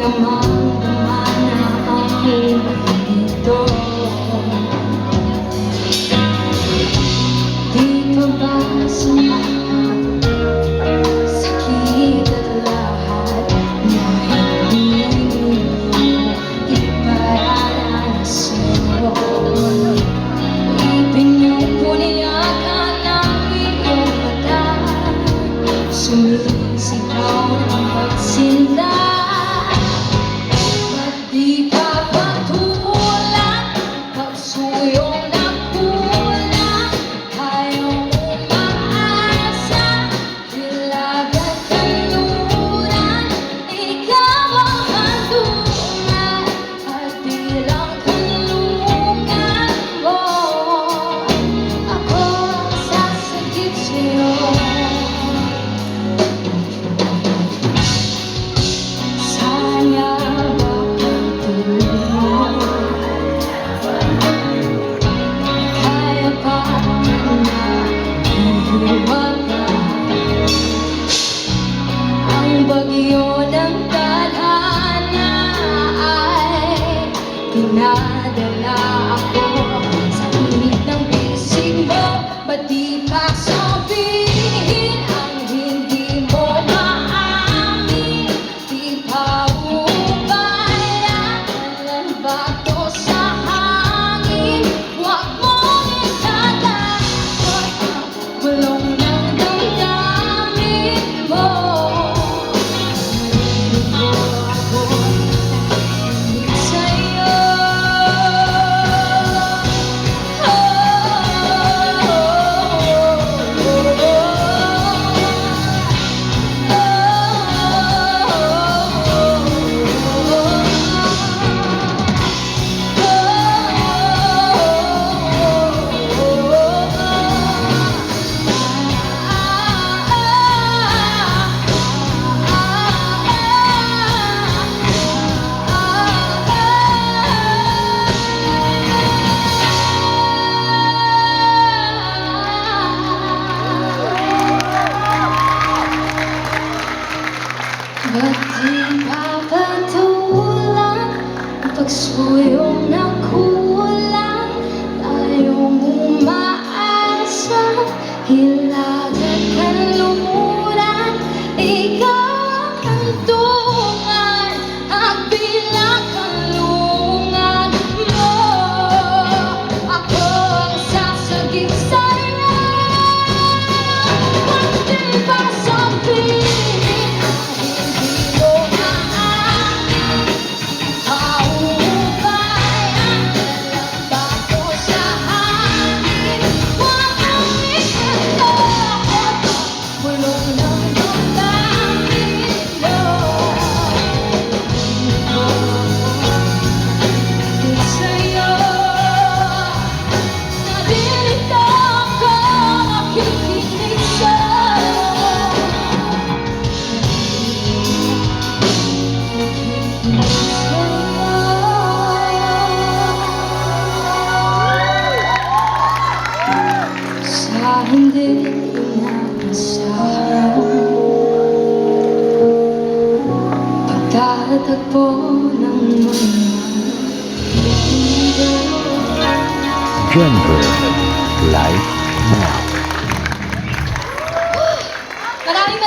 Damang-dama na ako dito Di pa ba sumama Sakit at lahat na hindi Ipararanasin mo Ipinupuniyakan ang iyong mata Sumilip dinadala matatagpo ng mga Gender Life Now. Maraming